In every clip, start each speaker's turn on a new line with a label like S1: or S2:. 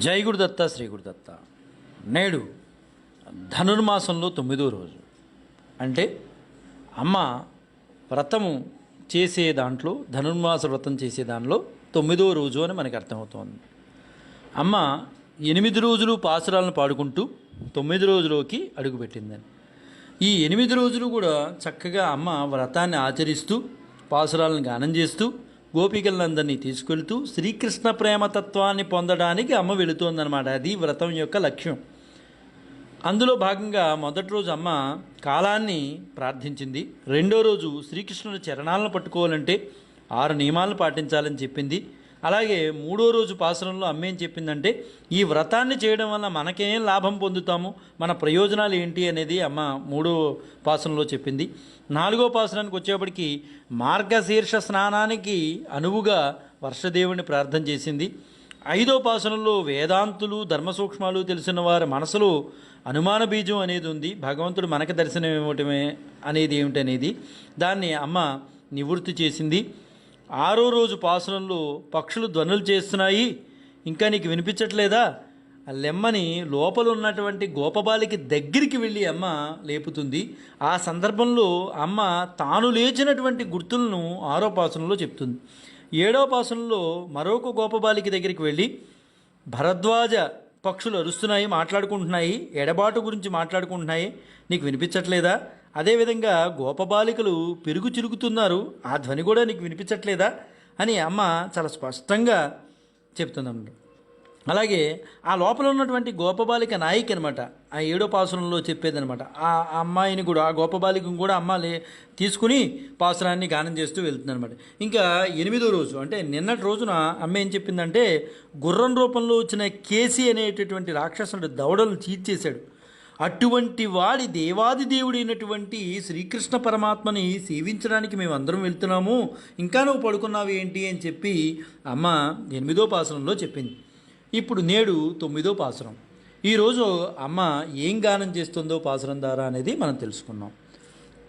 S1: జై గురుదత్త శ్రీ గురుదత్త నేడు ధనుర్మాసంలో తొమ్మిదో రోజు. అంటే అమ్మ వ్రతము చేసే దాంట్లో ధనుర్మాస వ్రతం చేసే దానిలో తొమ్మిదో రోజు అని మనకి అర్థమవుతోంది. అమ్మ ఎనిమిది రోజులు పాసురాలను పాడుకుంటూ తొమ్మిది రోజులోకి అడుగుపెట్టిందని ఈ ఎనిమిది రోజులు కూడా చక్కగా అమ్మ వ్రతాన్ని ఆచరిస్తూ పాసురాలను గానం చేస్తూ గోపికలందరినీ తీసుకెళ్తూ శ్రీకృష్ణ ప్రేమతత్వాన్ని పొందడానికి అమ్మ వెళుతోందనమాట అది వ్రతం యొక్క లక్ష్యం. అందులో భాగంగా మొదటి రోజు అమ్మ కాలాన్ని ప్రార్థించింది. రెండో రోజు శ్రీకృష్ణుడి చరణాలను పట్టుకోవాలంటే ఆరు నియమాలను పాటించాలని చెప్పింది. అలాగే మూడో రోజు పాసరంలో అమ్మ ఏం చెప్పిందంటే ఈ వ్రతాన్ని చేయడం వల్ల మనకేం లాభం పొందుతాము? మన ప్రయోజనాలు ఏంటి అనేది అమ్మ మూడో పాసనంలో చెప్పింది. నాలుగో పాసరానికి వచ్చేప్పటికి మార్గశీర్ష స్నానానికి అనువుగా వర్షదేవుని ప్రార్థన చేసింది. ఐదో పాసనంలో వేదాంతులు ధర్మ సూక్ష్మాలు తెలిసిన వారి మనసులో అనుమాన బీజం అనేది ఉంది. భగవంతుడు మనకు దర్శనం ఇవ్వటమే అనేది ఏమిటనేది దాన్ని అమ్మ నివృత్తి చేసింది. ఆరో రోజు పాసనంలో పక్షులు ధ్వనులు చేస్తున్నాయి. ఇంకా నీకు వినిపించట్లేదా? ఆ లెమ్మని లోపల ఉన్నటువంటి గోపబాలికి దగ్గరికి వెళ్ళి అమ్మ లేపుతుంది. ఆ సందర్భంలో అమ్మ తాను లేచినటువంటి గుర్తులను ఆరో పాసనంలో చెప్తుంది. ఏడో పాసనంలో మరొక గోపబాలికి దగ్గరికి వెళ్ళి భరద్వాజ పక్షులు అరుస్తున్నాయి మాట్లాడుకుంటున్నాయి ఎడబాటు గురించి మాట్లాడుకుంటున్నాయి నీకు వినిపించట్లేదా? అదేవిధంగా గోపబాలికలు పెరుగు చిరుగుతున్నారు ఆ ధ్వని కూడా నీకు వినిపించట్లేదా? అని అమ్మ చాలా స్పష్టంగా చెప్తుందన్నమాట. అలాగే ఆ లోపల ఉన్నటువంటి గోపబాలిక నాయకి అనమాట ఆ ఏడో పాసురంలో చెప్పేదనమాట ఆ అమ్మాయిని కూడా ఆ గోపబాలికను కూడా అమ్మ లే తీసుకుని పాసురాన్ని గానం చేస్తూ వెళ్తుందనమాట ఇంకా ఎనిమిదో రోజు అంటే నిన్నటి రోజున అమ్మ ఏం చెప్పిందంటే గుర్రం రూపంలో వచ్చిన కేసీ అనేటటువంటి రాక్షసుడు దవడలు చీల్చేశాడు. అటువంటి వాడి దేవాది దేవుడైనటువంటి శ్రీకృష్ణ పరమాత్మని సేవించడానికి మేము అందరం వెళ్తున్నాము ఇంకా నువ్వు పడుకున్నావు ఏంటి అని చెప్పి అమ్మ ఎనిమిదో పాసనంలో చెప్పింది ఇప్పుడు నేడు తొమ్మిదో పాసురం ఈరోజు అమ్మ ఏం గానం చేస్తుందో పాసురం ద్వారా అనేది మనం తెలుసుకున్నాం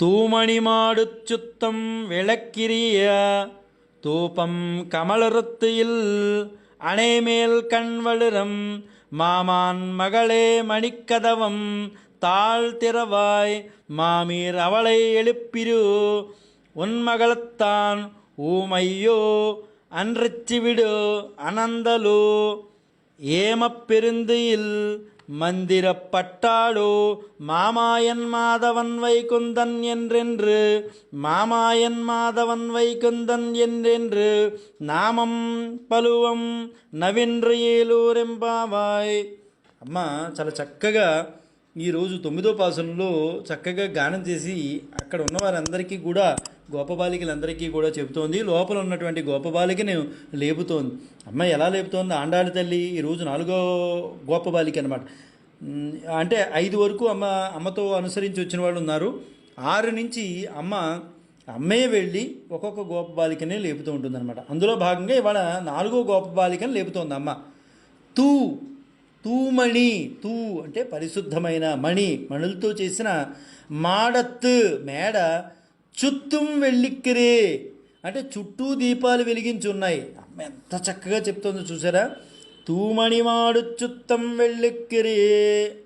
S1: தூமணிமாடுச்சுத்தம் விளக்கிரிய தூபம் கமலருத்தியில் அணைமேல் கண்வளுரம் மாமான் மகளே மணிக்கதவம் தாழ் திறவாய் மாமீர் அவளை எழுப்பிரு. உன்மகளத்தான் ஊமையோ அன்றிச்சு விடு அனந்தலோ ஏமப்பெருந்தியில் மந்திரப்பட்டாளோ மாமாயன் மாதவன் வைகுந்தன் என்றென்று மாமாயன் மாதவன் வைகுந்தன் என்றென்று నామం పలువం నవీంద్ర ఏలూరెంబావాయ్ అమ్మ చాలా చక్కగా ఈరోజు తొమ్మిదో పాసంలో చక్కగా గానం చేసి అక్కడ ఉన్న వారందరికీ కూడా గోపబాలికలందరికీ కూడా చెబుతోంది. లోపల ఉన్నటువంటి గోపబాలికను లేపుతోంది. అమ్మ ఎలా లేపుతోంది? ఆండాళ్ళ తల్లి ఈరోజు నాలుగో గోపబాలిక అనమాట అంటే ఐదు వరకు అమ్మ అమ్మతో అనుసరించి వచ్చిన వాళ్ళు ఉన్నారు. ఆరు నుంచి అమ్మ అమ్మే వెళ్ళి ఒక్కొక్క గోపబాలికనే లేపుతూ ఉంటుందన్నమాట. అందులో భాగంగా ఇవాళ నాలుగో గోపబాలికను లేపుతోంది అమ్మ. తూ తూమణి తూ అంటే పరిశుద్ధమైన మణి మణులతో చేసిన మాడత్ మేడ చుత్తుం వెళ్ళిక్కిరే అంటే చుట్టూ దీపాలు వెలిగించి ఉన్నాయి అమ్మ ఎంత చక్కగా చెప్తుందో చూసారా? తూమణిమాడు చుత్తం వెళ్ళిక్కిరే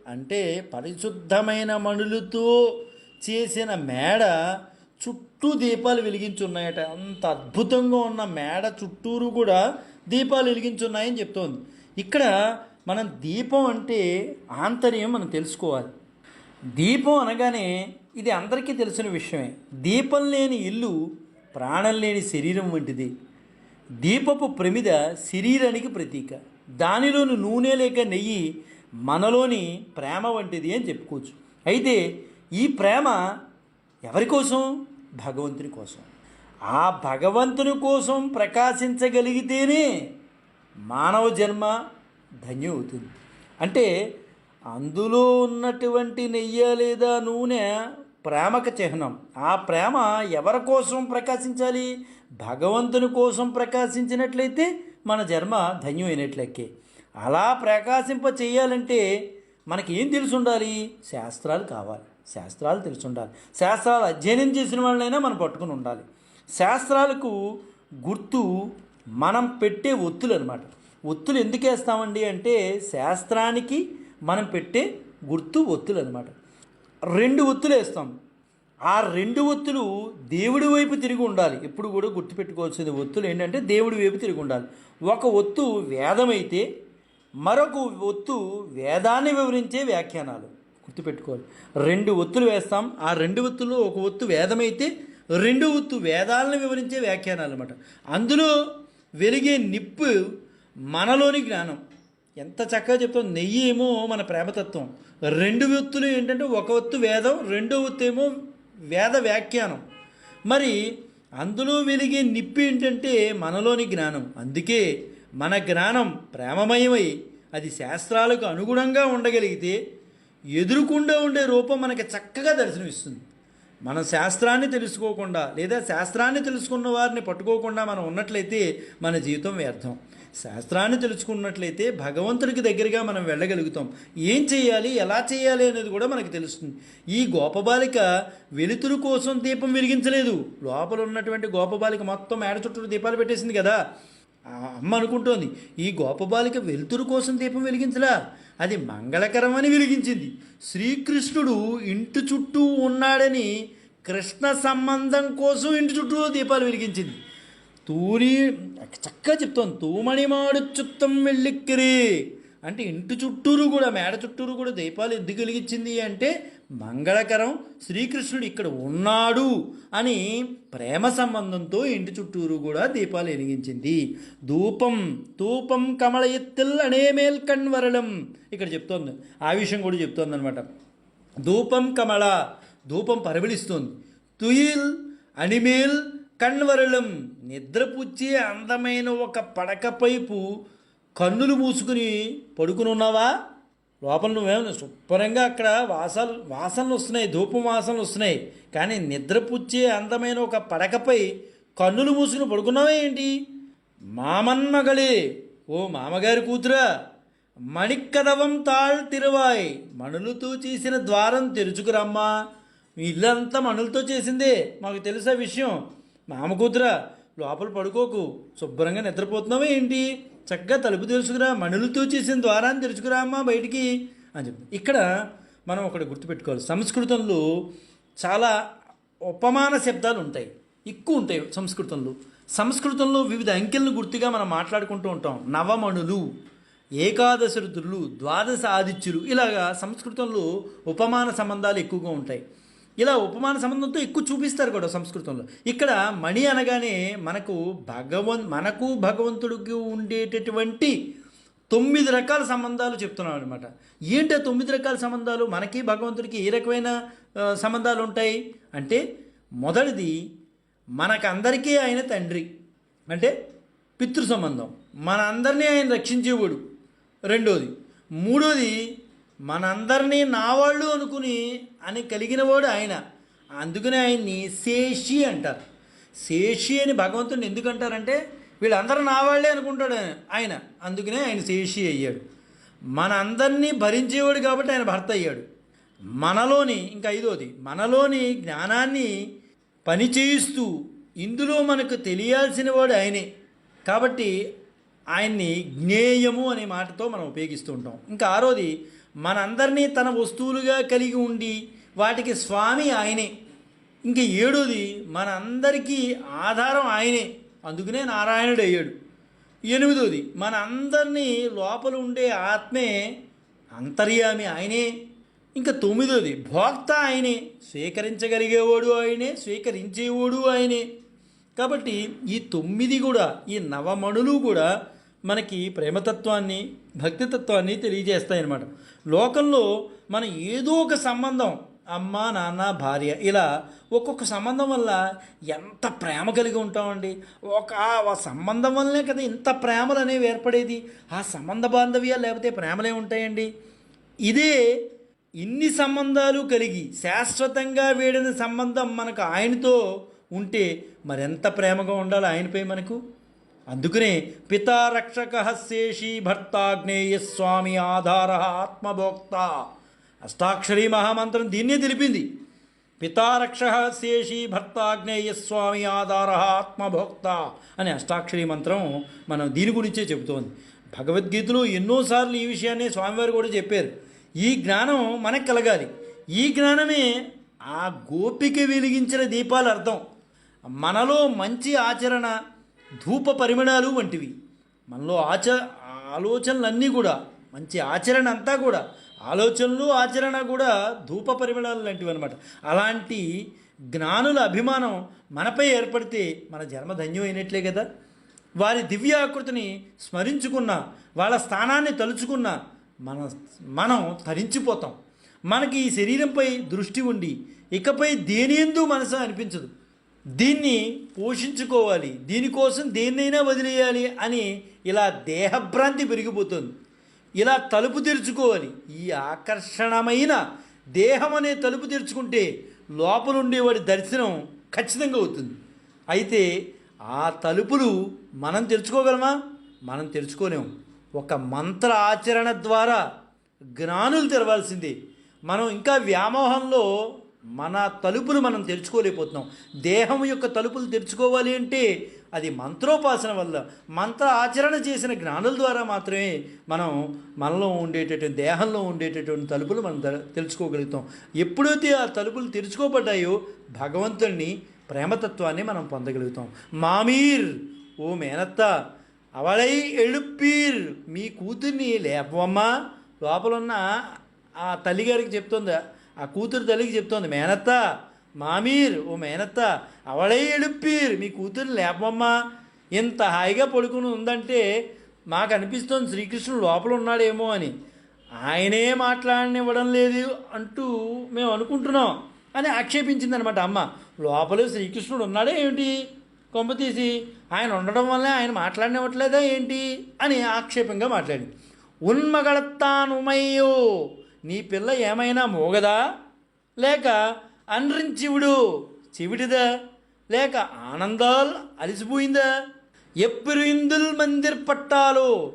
S1: అంటే పరిశుద్ధమైన మణులతో చేసిన మేడ చుట్టూ దీపాలు వెలిగించి ఉన్నాయట అంత అద్భుతంగా ఉన్న మేడ చుట్టూరు కూడా దీపాలు వెలిగించి ఉన్నాయని చెప్తోంది. ఇక్కడ మనం దీపం అంటే ఆంతర్యం మనం తెలుసుకోవాలి. దీపం అనగానే ఇది అందరికీ తెలిసిన విషయమే. దీపం లేని ఇల్లు ప్రాణం లేని శరీరం వంటిది. దీపపు ప్రమిద శరీరానికి ప్రతీక. దానిలోని నూనె లేక నెయ్యి మనలోని ప్రేమ వంటిది అని చెప్పుకోవచ్చు. అయితే ఈ ప్రేమ ఎవరి కోసం? భగవంతుని కోసం. ఆ భగవంతుని కోసం ప్రకాశించగలిగితేనే మానవ జన్మ ధన్యం అవుతుంది అంటే అందులో ఉన్నటువంటి నెయ్యి లేదా నూనె ప్రేమకు చిహ్నం. ఆ ప్రేమ ఎవరి కోసం ప్రకాశించాలి? భగవంతుని కోసం ప్రకాశించినట్లయితే మన జన్మ ధన్యం అలా ప్రకాశింప చేయాలంటే మనకి ఏం తెలిసి ఉండాలి శాస్త్రాలు కావాలి. శాస్త్రాలు తెలిసి ఉండాలి శాస్త్రాలు అధ్యయనం చేసిన వాళ్ళైనా మనం పట్టుకుని ఉండాలి. శాస్త్రాలకు గుర్తు మనం పెట్టే ఒత్తులు అనమాట ఒత్తులు ఎందుకు వేస్తామండి అంటే శాస్త్రానికి మనం పెట్టే గుర్తు ఒత్తులు అనమాట రెండు ఒత్తులు వేస్తాం. ఆ రెండు ఒత్తులు దేవుడి వైపు తిరిగి ఉండాలి. ఎప్పుడు కూడా గుర్తుపెట్టుకోవాల్సిన ఒత్తులు ఏంటంటే దేవుడి వైపు తిరిగి ఉండాలి. ఒక ఒత్తు వేదమైతే మరొక ఒత్తు వేదాన్ని వివరించే వ్యాఖ్యానాలు. గుర్తుపెట్టుకోవాలి. రెండు ఒత్తులు వేస్తాం. ఆ రెండు ఒత్తులు ఒక ఒత్తు వేదమైతే రెండు ఒత్తు వేదాలను వివరించే వ్యాఖ్యానాలు అనమాట అందులో వెలిగే నిప్పు మనలోని జ్ఞానం. ఎంత చక్కగా చెప్తాం? నెయ్యి ఏమో మన ప్రేమతత్వం. రెండు ఒత్తులు ఏంటంటే ఒక ఒత్తు వేదం రెండో ఒత్తు ఏమో వేద వ్యాఖ్యానం. మరి అందులో వెలిగే నిప్పి ఏంటంటే మనలోని జ్ఞానం. అందుకే మన జ్ఞానం ప్రేమమయమై అది శాస్త్రాలకు అనుగుణంగా ఉండగలిగితే ఎదురుకుండా ఉండే రూపం మనకి చక్కగా దర్శనమిస్తుంది. మనం శాస్త్రాన్ని తెలుసుకోకుండా లేదా శాస్త్రాన్ని తెలుసుకున్న వారిని పట్టుకోకుండా మనం ఉన్నట్లయితే మన జీవితం వ్యర్థం. శాస్త్రాన్ని తెలుసుకున్నట్లయితే భగవంతుడికి దగ్గరగా మనం వెళ్ళగలుగుతాం. ఏం చేయాలి? ఎలా చేయాలి అనేది కూడా మనకు తెలుస్తుంది. ఈ గోపబాలిక వెలుతురు కోసం దీపం వెలిగించలేదు. లోపల ఉన్నటువంటి గోపబాలిక మొత్తం మేడ చుట్టూ దీపాలు పెట్టేసింది కదా. అమ్మ అనుకుంటోంది ఈ గోపబాలిక వెలుతురు కోసం దీపం వెలిగించలా? అది మంగళకరమని వెలిగించింది. శ్రీకృష్ణుడు ఇంటి చుట్టూ ఉన్నాడని కృష్ణ సంబంధం కోసం ఇంటి చుట్టూ దీపాలు వెలిగించింది. తూరి చక్కగా చెప్తోంది. తూమణి మాడు చుత్తం వెళ్ళిక్కిరి అంటే ఇంటి చుట్టూరు కూడా మేడ చుట్టూరు కూడా దీపాలు ఎందుకు వెలిగించింది అంటే మంగళకరం శ్రీకృష్ణుడు ఇక్కడ ఉన్నాడు అని ప్రేమ సంబంధంతో ఇంటి చుట్టూరు కూడా దీపాలు వెలిగించింది. ధూపం తూపం కమల ఎత్తిల్ అనేమేల్ కణ్వరళం ఇక్కడ చెప్తోంది. ఆ విషయం కూడా చెప్తోంది అనమాట ధూపం కమల ధూపం పరిమళిస్తోంది తుయిల్ అనిమేల్ కణ్వరళం నిద్రపుచ్చే అందమైన ఒక పడక పైపు కన్నులు మూసుకుని పడుకుని ఉన్నావా లోపల నువ్వేమో శుభ్రంగా అక్కడ వాసాలు వాసనలు వస్తున్నాయి ధూపం వాసనలు వస్తున్నాయి. కానీ నిద్రపుచ్చే అందమైన ఒక పడకపై కన్నులు మూసుకుని పడుకున్నావా ఏంటి? మామన్మగళే ఓ మామగారి కూతురా మణిక్కదవం తాళ్ తిరువాయ్ మణులతో చేసిన ద్వారం తెరుచుకురమ్మా. ఇల్లంతా మణులతో చేసిందే మాకు తెలుసా విషయం. మామకూతురా లోపల పడుకోకు. శుభ్రంగా నిద్రపోతున్నావా ఏంటి? చక్కగా తలుపు తెలుసుకురా మణులతో చేసిన ద్వారాన్ని తెరుచుకురా అమ్మా బయటికి అని చెప్పి. ఇక్కడ మనం ఒకటి గుర్తుపెట్టుకోవాలి. సంస్కృతంలో చాలా ఉపమాన శబ్దాలు ఉంటాయి. ఎక్కువ ఉంటాయి సంస్కృతంలో. సంస్కృతంలో వివిధ అంకెలను గుర్తుగా మనం మాట్లాడుకుంటూ ఉంటాం. నవమణులు ఏకాదశ రుద్రులు ద్వాదశ ఆదిత్యులు ఇలాగా సంస్కృతంలో ఉపమాన సంబంధాలు ఎక్కువగా ఉంటాయి. ఇలా ఉపమాన సంబంధంతో ఎక్కువ చూపిస్తారు కూడా సంస్కృతంలో. ఇక్కడ మణి అనగానే మనకు భగవన్ మనకు భగవంతుడికి ఉండేటటువంటి తొమ్మిది రకాల సంబంధాలు చెప్తున్నాం అనమాట ఏంటి తొమ్మిది రకాల సంబంధాలు? మనకి భగవంతుడికి ఏ రకమైన సంబంధాలు ఉంటాయి? అంటే మొదటిది మనకందరికీ ఆయన తండ్రి. అంటే పితృ సంబంధం. మనందరినీ ఆయన రక్షించేవాడు. రెండోది. మూడోది మనందరినీ నా వాళ్ళు అనుకుని అని కలిగినవాడు ఆయన. అందుకనే ఆయన్ని శేషి అంటారు. శేషి అని భగవంతుడిని ఎందుకంటారంటే వీళ్ళందరూ నా వాళ్ళే అనుకుంటాడు ఆయన. అందుకనే ఆయన శేషి అయ్యాడు. మన అందరినీ భరించేవాడు కాబట్టి ఆయన భర్త అయ్యాడు. మనలోని ఇంకా ఐదోది మనలోని జ్ఞానాన్ని పని చేయిస్తూ ఇందులో మనకు తెలియాల్సిన వాడు ఆయనే. కాబట్టి ఆయన్ని జ్ఞేయము అనే మాటతో మనం ఉపయోగిస్తూ ఉంటాం. ఇంకా ఆరోది మనందరినీ తన వస్తువులుగా కలిగి ఉండి వాటికి స్వామి ఆయనే. ఇంక ఏడోది మనందరికీ ఆధారం ఆయనే. అందుకనే నారాయణుడు అయ్యాడు ఎనిమిదోది మన అందరినీ లోపల ఉండే ఆత్మే అంతర్యామి ఆయనే. ఇంకా తొమ్మిదోది భోక్త ఆయనే. స్వీకరించగలిగేవాడు ఆయనే స్వీకరించేవాడు ఆయనే. కాబట్టి ఈ తొమ్మిది కూడా ఈ నవమణులు కూడా మనకి ప్రేమతత్వాన్ని భక్తితత్వాన్ని తెలియజేస్తాయన్నమాట. లోకంలో మనం ఏదో ఒక సంబంధం అమ్మ నాన్న భార్య ఇలా ఒక్కొక్క సంబంధం వల్ల ఎంత ప్రేమ కలిగి ఉంటామండి. ఒక ఆ సంబంధం వల్లనే కదా ఇంత ప్రేమలు అనేవి ఏర్పడేది. ఆ సంబంధ బాంధవ్యాలు లేకపోతే ప్రేమలే ఉంటాయండి. ఇదే ఇన్ని సంబంధాలు కలిగి శాశ్వతంగా వేడిన సంబంధం మనకు ఆయనతో ఉంటే మరెంత ప్రేమగా ఉండాలి ఆయనపై మనకు? అందుకనే పితారక్షక శేషి భర్తాగ్నేయ స్వామి ఆధార ఆత్మభోక్త. అష్టాక్షరీ మహామంత్రం దీన్నే తెలిపింది. పితారక్ష శేషి భర్తాగ్నేయ స్వామి ఆధార ఆత్మభోక్త అనే అష్టాక్షరీ మంత్రం మనం దీని గురించే చెబుతోంది. భగవద్గీతలో ఎన్నోసార్లు ఈ విషయాన్ని స్వామివారు కూడా చెప్పారు. ఈ జ్ఞానం మనకు కలగాలి. ఈ జ్ఞానమే ఆ గోపిక వెలిగించిన దీపాల అర్థం. మనలో మంచి ఆచరణ ధూప పరిమళాలు వంటివి. మనలో ఆచ ఆలోచనలన్నీ కూడా మంచి ఆచరణ అంతా కూడా ఆలోచనలు ఆచరణ కూడా ధూప పరిమళాలు లాంటివి అనమాట అలాంటి జ్ఞానుల అభిమానం మనపై ఏర్పడితే మన జన్మ ధన్యమైనట్లే కదా. వారి దివ్యాకృతిని స్మరించుకున్న వాళ్ళ స్థానాన్ని తలుచుకున్న మన మనం తరించిపోతాం. మనకి ఈ శరీరంపై దృష్టి ఉండి ఇకపై దేనియందు మనసు అనిపించదు. దీన్ని పోషించుకోవాలి. దీనికోసం దేన్నైనా వదిలేయాలి అని ఇలా దేహభ్రాంతి పెరిగిపోతుంది. ఇలా తలుపు తెరుచుకోవాలి ఈ ఆకర్షణమైన దేహం అనే తలుపు తెరుచుకుంటే లోపలుండేవాడి దర్శనం ఖచ్చితంగా అవుతుంది. అయితే ఆ తలుపులు మనం తెరుచుకోగలమా? మనం తెరుచుకోలేము. ఒక మంత్ర ఆచరణ ద్వారా జ్ఞానులు తెరవాల్సిందే. మనం ఇంకా వ్యామోహంలో మన తలుపులు మనం తెరుచుకోలేకపోతున్నాం. దేహం యొక్క తలుపులు తెరుచుకోవాలి అంటే అది మంత్రోపాసన వల్ల మంత్ర ఆచరణ చేసిన జ్ఞానుల ద్వారా మాత్రమే మనం మనలో ఉండేటటువంటి దేహంలో ఉండేటటువంటి తలుపులు మనం తెలుసుకోగలుగుతాం. ఎప్పుడైతే ఆ తలుపులు తెరుచుకోబడ్డాయో భగవంతుడిని ప్రేమతత్వాన్ని మనం పొందగలుగుతాం. మామీర్ ఓ మేనత్త అవళై ఎಳುప్పీర్ మీ కూతుర్ని లేపవమ్మా. లోపలున్న ఆ తల్లిగారికి చెప్తుంది ఆ కూతురు తల్లికి చెప్తోంది మేనత్త మామీర్ ఓ మేనత్త అవళై ఎడుప్పీర్ మీ కూతురు లేపమ్మా ఇంత హాయిగా పడుకుని ఉందంటే మాకు అనిపిస్తోంది శ్రీకృష్ణుడు లోపల ఉన్నాడేమో అని. ఆయనే మాట్లాడనివ్వడం లేదు అంటూ మేము అనుకుంటున్నాం అని ఆక్షేపించింది అనమాట అమ్మ. లోపల శ్రీకృష్ణుడు ఉన్నాడే ఏమిటి? కొంపతీసి ఆయన ఉండడం వల్లే ఆయన మాట్లాడనివ్వట్లేదా ఏంటి? అని ఆక్షేపంగా మాట్లాడి ఉన్మగళత్తానుమయ్యో నీ పిల్ల ఏమైనా మోగదా? లేక అన్రించివుడు. చివిడిదా? లేక ఆనందాల్ అలిసిపోయిందా? ఎప్పుడు ఇందుల్ మందిర్ పట్టాలు?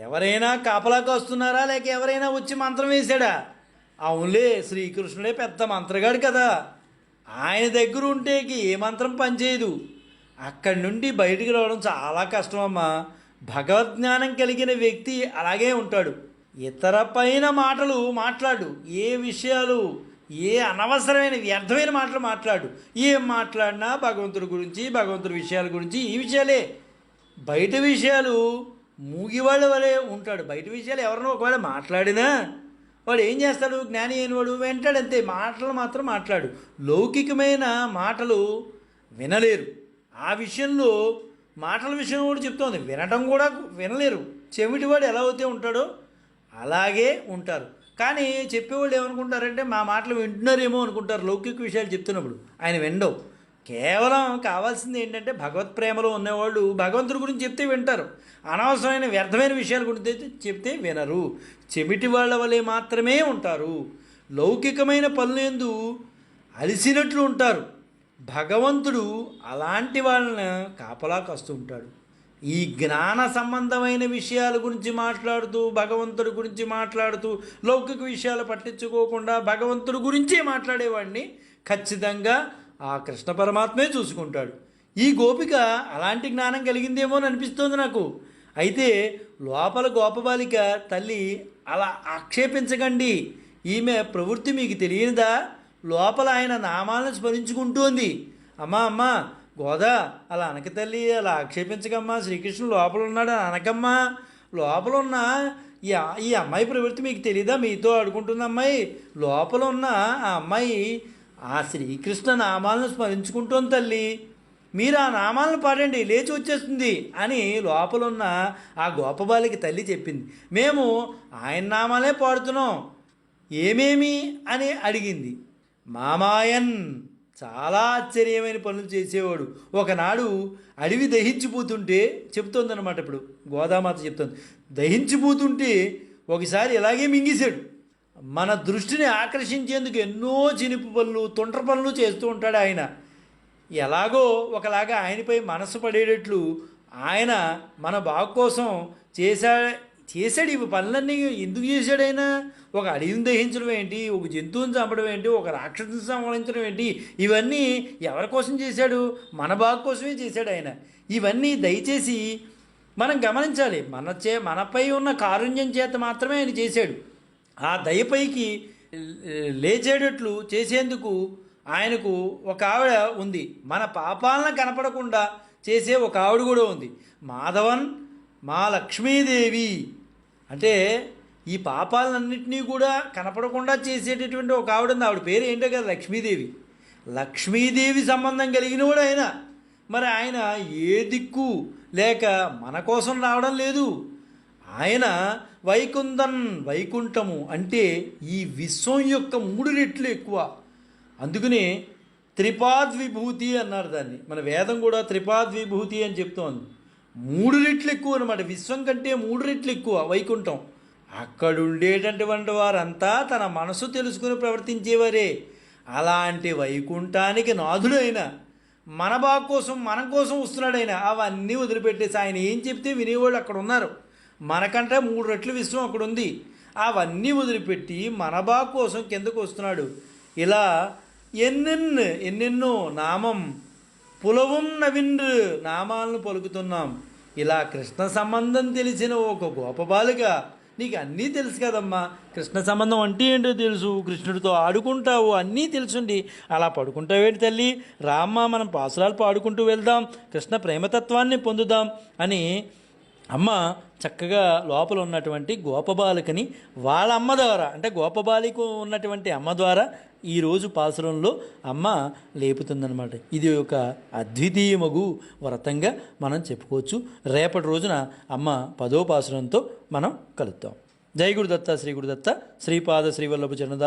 S1: ఎవరైనా కాపలాకి వస్తున్నారా లేక ఎవరైనా వచ్చి మంత్రం వేశాడా? అవునులే శ్రీకృష్ణుడే పెద్ద మంత్రగాడు కదా. ఆయన దగ్గర ఉంటేకి ఏ మంత్రం పనిచేయదు. అక్కడి నుండి బయటికి రావడం చాలా కష్టం అమ్మా భగవద్జ్ఞానం కలిగిన వ్యక్తి అలాగే ఉంటాడు. ఇతర పైన మాటలు మాట్లాడు. ఏ విషయాలు? ఏ అనవసరమైన వ్యర్థమైన మాటలు మాట్లాడు. ఏం మాట్లాడినా భగవంతుడి గురించి భగవంతుడి విషయాల గురించి ఈ విషయాలే. బయట విషయాలు మూగివాళ్ళ వలె ఉంటాడు. బయట విషయాలు ఎవరినో ఒకవేళ మాట్లాడినా వాడు ఏం చేస్తాడు? జ్ఞాని అయినవాడు వింటాడు అంతే. మాటలు మాత్రం మాట్లాడు. లౌకికమైన మాటలు వినలేరు. ఆ విషయంలో మాటల విషయం కూడా చెప్తోంది. వినటం కూడా వినలేరు. చెవిటివాడు ఎలా అయితే ఉంటాడో అలాగే ఉంటారు. కానీ చెప్పేవాళ్ళు ఏమనుకుంటారంటే మా మాటలు వింటున్నారేమో అనుకుంటారు లౌకిక విషయాలు చెప్తున్నప్పుడు. ఆయన వినడవు కేవలం కావాల్సింది ఏంటంటే భగవత్ ప్రేమలో ఉన్నవాళ్ళు భగవంతుడి గురించి చెప్తే వింటారు. అనవసరమైన వ్యర్థమైన విషయాల గురించి అయితే చెప్తే వినరు. చెమిటి వాళ్ళ వలె మాత్రమే ఉంటారు. లౌకికమైన పనులందు అలిసినట్లు ఉంటారు. భగవంతుడు అలాంటి వాళ్ళని కాపలా కాస్తూ ఉంటాడు. ఈ జ్ఞాన సంబంధమైన విషయాల గురించి మాట్లాడుతూ భగవంతుడి గురించి మాట్లాడుతూ లౌకిక విషయాలు పట్టించుకోకుండా భగవంతుడి గురించే మాట్లాడేవాడిని ఖచ్చితంగా ఆ కృష్ణ పరమాత్మే చూసుకుంటాడు. ఈ గోపిక అలాంటి జ్ఞానం కలిగిందేమో అని అనిపిస్తోంది నాకు. అయితే లోపల గోపబాలిక తల్లి అలా ఆక్షేపించకండి. ఈమె ప్రవృత్తి మీకు తెలియనిదా? లోపల ఆయన నామాలను స్మరించుకుంటోంది. అమ్మా అమ్మా గోదా అలా అనక తల్లి అలా ఆక్షేపించకమ్మా శ్రీకృష్ణుడు లోపల ఉన్నాడు అని అనకమ్మా. లోపల ఉన్న ఈ ఈ అమ్మాయి ప్రవృత్తి మీకు తెలీదా? మీతో ఆడుకుంటున్న అమ్మాయి. లోపల ఉన్న ఆ అమ్మాయి ఆ శ్రీకృష్ణ నామాలను స్మరించుకుంటోంది తల్లి. మీరు ఆ నామాలను పాడండి లేచి వచ్చేస్తుంది అని లోపల ఉన్న ఆ గోపబాలికి తల్లి చెప్పింది. మేము ఆయన నామాలే పాడుతున్నాం. ఏమేమి అని అడిగింది. మామాయన్ చాలా ఆశ్చర్యమైన పనులు చేసేవాడు. ఒకనాడు అడవి దహించిపోతుంటే చెప్తోందనమాట ఇప్పుడు. గోదామాత చెప్తోంది. దహించిపోతుంటే ఒకసారి ఇలాగే మింగేశాడు. మన దృష్టిని ఆకర్షించేందుకు ఎన్నో చినిపు పనులు తొండ్ర పనులు చేస్తూ ఉంటాడు ఆయన. ఎలాగో ఒకలాగా ఆయనపై మనసు పడేటట్లు ఆయన మన బాగు కోసం చేసే చేశాడు ఇవి పనులన్నీ. ఎందుకు చేశాడైనా ఒక అడవిని దహించడం ఏంటి? ఒక జంతువుని చంపడం ఏంటి? ఒక రాక్షసుని సంహరించడం ఏంటి? ఇవన్నీ ఎవరి కోసం చేశాడు? మన బాగు కోసమే చేశాడు ఆయన. ఇవన్నీ దయచేసి మనం గమనించాలి. మన చే మనపై ఉన్న కారుణ్యం చేత మాత్రమే ఆయన చేశాడు. ఆ దయపైకి లేచేటట్లు చేసేందుకు ఆయనకు ఒక ఆవిడ ఉంది. మన పాపాలను కనపడకుండా చేసే ఒక ఆవిడ కూడా ఉంది. మాధవన్ మా లక్ష్మీదేవి. అంటే ఈ పాపాలన్నింటినీ కూడా కనపడకుండా చేసేటటువంటి ఒక ఆవిడ ఉంది ఆవిడ పేరు ఏంటో కదా? లక్ష్మీదేవి. లక్ష్మీదేవి సంబంధం కలిగినవాడు ఆయన. మరి ఆయన ఏ దిక్కు? లేక మన కోసం రావడం లేదు. ఆయన వైకుంఠం వైకుంఠము అంటే ఈ విశ్వం యొక్క మూడు రెట్లు ఎక్కువ. అందుకనే త్రిపాద్విభూతి అన్నారు దాన్ని. మన వేదం కూడా త్రిపాద్విభూతి అని చెప్తోంది. మూడు రెట్లు ఎక్కువ అనమాట విశ్వం కంటే మూడు రెట్లు ఎక్కువ వైకుంఠం. అక్కడ ఉండేటటువంటి వారంతా తన మనసు తెలుసుకుని ప్రవర్తించేవారే. అలాంటి వైకుంఠానికి నాథుడైన మన బాగు కోసం మన కోసం వస్తున్నాడైనా అవన్నీ వదిలిపెట్టేసి ఆయన ఏం చెప్తే వినేవాళ్ళు అక్కడ ఉన్నారు. మనకంటే మూడు రెట్లు విశ్వం అక్కడ ఉంది. అవన్నీ వదిలిపెట్టి మన బాగు కోసం కిందకు వస్తున్నాడు. ఇలా ఎన్నెన్ ఎన్నెన్నో నామం పులవం నవిండ్రు నామాలను పలుకుతున్నాం. ఇలా కృష్ణ సంబంధం తెలిసిన ఒక గోప బాలిక నీకు అన్నీ తెలుసు కదమ్మా. కృష్ణ సంబంధం అంటే ఏంటో తెలుసు. కృష్ణుడితో ఆడుకుంటావు అన్నీ తెలుసుండి. అలా పడుకుంటావేంటి తల్లి? రామ్మ మనం పాసురాలు పాడుకుంటూ వెళ్దాం. కృష్ణ ప్రేమతత్వాన్ని పొందుదాం అని అమ్మ చక్కగా లోపల ఉన్నటువంటి గోపబాలికని వాళ్ళ అమ్మ ద్వారా అంటే గోపబాలిక ఉన్నటువంటి అమ్మ ద్వారా ఈరోజు పాసురంలో అమ్మ లేపుతుందనమాట ఇది ఒక అద్వితీయమగు వ్రతంగా మనం చెప్పుకోవచ్చు. రేపటి రోజున అమ్మ పదో పాసురంతో మనం కలుద్దాం. జై గురుదత్త శ్రీ గురుదత్త శ్రీపాద శ్రీవల్లభ చరణద